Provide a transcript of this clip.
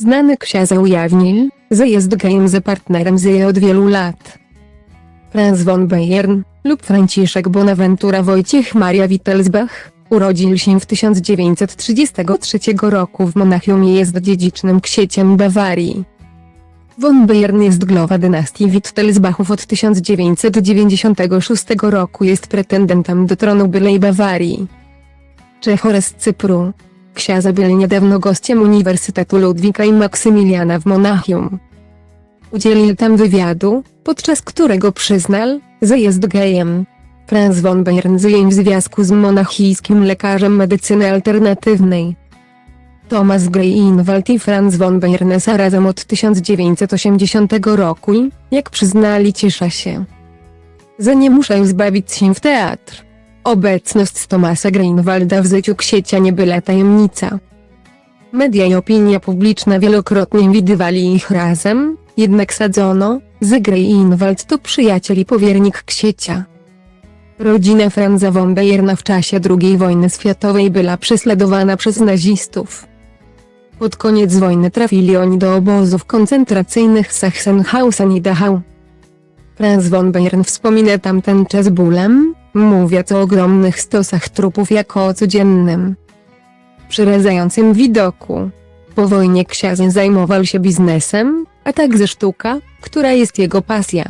Znany książę ujawnił, że jest gejem ze partnerem z od wielu lat. Franz von Bayern, lub Franciszek Bonaventura Wojciech Maria Wittelsbach, urodził się w 1933 roku w Monachium i jest dziedzicznym księciem Bawarii. Von Bayern jest głowa dynastii Wittelsbachów od 1996 roku jest pretendentem do tronu Bylej Bawarii. Czechore z Cypru. Książę byli niedawno gościem Uniwersytetu Ludwika i Maksymiliana w Monachium. Udzielił tam wywiadu, podczas którego przyznał, że jest gejem. Franz von Bayern żyje w związku z monachijskim lekarzem medycyny alternatywnej. Thomas Greinwald i Franz von Bayern są razem od 1980 roku jak przyznali ciesza się, że nie muszę zbawić się w teatr. Obecność Thomasa Greinwalda w życiu księcia nie była tajemnica. Media i opinia publiczna wielokrotnie widywali ich razem, jednak sadzono, że Greinwald to przyjaciel i powiernik księcia. Rodzina Franza von Bayerna w czasie II wojny światowej była prześladowana przez nazistów. Pod koniec wojny trafili oni do obozów koncentracyjnych Sachsenhausen i Dachau. Franz von Bayern wspomina tamten czas bólem, mówiąc o ogromnych stosach trupów jako o codziennym, przerażającym widoku. Po wojnie książę zajmował się biznesem, a także sztuka, która jest jego pasja.